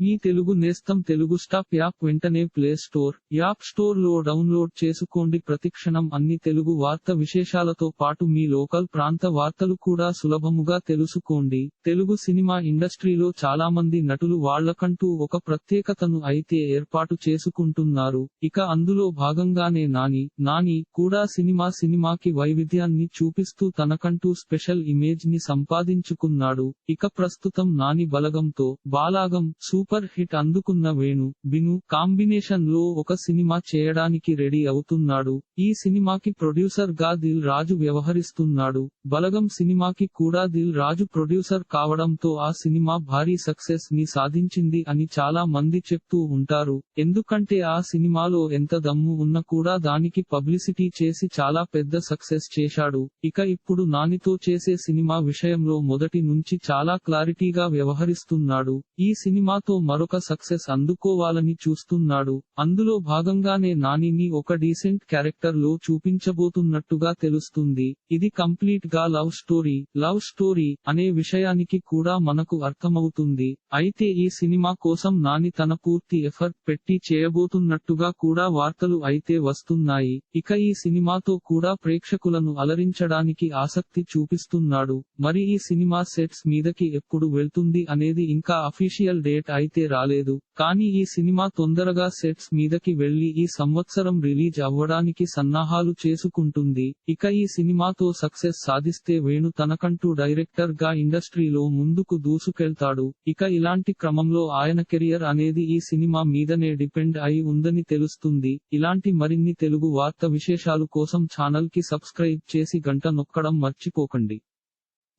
మీ తెలుగు నేస్తం Telugu stop app వెంటనే play store app స్టోర్లో డౌన్లోడ్ చేసుకోండి. ప్రతిక్షణం అన్ని తెలుగు వార్త విశేషాలతో పాటు మీ లోకల్ ప్రాంత వార్తలు కూడా సులభముగా తెలుసుకోండి. తెలుగు సినిమా ఇండస్ట్రీలో చాలా మంది నటులు వాళ్ళకంటూ ఒక ప్రత్యేకతను అయితే ఏర్పాటు చేసుకుంటున్నారు. ఇక అందులో భాగంగానే నాని నాని కూడా సినిమా సినిమాకి వైవిధ్యాన్ని చూపిస్తూ తనకంటూ స్పెషల్ ఇమేజ్ని సంపాదించుకున్నాడు. ఇక ప్రస్తుతం నాని బలగంతో బాలాగం సూపర్ హిట్ అందుకున్న వేణు బిను కాంబినేషన్లో ఒక సినిమా చేయడానికి రెడీ అవుతున్నాడు. ఈ సినిమాకి ప్రొడ్యూసర్గా దిల్ రాజు వ్యవహరిస్తున్నాడు. బలగం సినిమాకి కూడా దిల్ రాజు ప్రొడ్యూసర్ కావడంతో ఆ సినిమా భారీ సక్సెస్ని సాధించింది అని చాలా మంది చెప్తూ ఉంటారు. ఎందుకంటే ఆ సినిమాలో ఎంత దమ్ము ఉన్నా కూడా దానికి పబ్లిసిటీ చేసి చాలా పెద్ద సక్సెస్ చేశాడు. ఇక ఇప్పుడు నానితో చేసే సినిమా విషయంలో మొదటి నుంచి చాలా క్లారిటీగా వ్యవహరిస్తున్నాడు. ఈ సినిమాతో మరొక సక్సెస్ అందుకోవాలని చూస్తున్నాడు. అందులో భాగంగానే నానిని ఒక డీసెంట్ క్యారెక్టర్లో చూపించబోతున్నట్టుగా తెలుస్తుంది. ఇది కంప్లీట్గా లవ్ స్టోరీ. లవ్ స్టోరీ అనే విషయానికి కూడా మనకు అర్థమవుతుంది. అయితే ఈ సినిమా కోసం నాని తన పూర్తి ఎఫర్ట్ పెట్టి చేయబోతున్నట్టుగా కూడా వార్తలు అయితే వస్తున్నాయి. ఇక ఈ సినిమాతో కూడా ప్రేక్షకులను అలరించడానికి ఆసక్తి చూపిస్తున్నాడు. మరి ఈ సినిమా సెట్స్ మీదకి ఎప్పుడు వెళ్తుంది అనేది ఇంకా అఫీషియల్ డేట్ అయితే రాలేదు. కానీ ఈ సినిమా తొందరగా సెట్స్ మీదకి వెళ్ళి ఈ సంవత్సరం రిలీజ్ అవ్వడానికి సన్నాహాలు చేసుకుంటుంది. ఇక ఈ సినిమాతో సక్సెస్ సాధిస్తే వేణు తనకంటూ డైరెక్టర్గా ఇండస్ట్రీలో ముందుకు దూసుకెళ్తాడు. ఇక ఇలాంటి క్రమంలో ఆయన కెరియర్ అనేది ఈ సినిమా మీదనే డిపెండ్ అయి ఉందని తెలుస్తుంది. ఇలాంటి మరిన్ని తెలుగు వార్త విశేషాలు కోసం ఛానల్కి సబ్స్క్రైబ్ చేసి గంట నొక్కడం మర్చిపోకండి.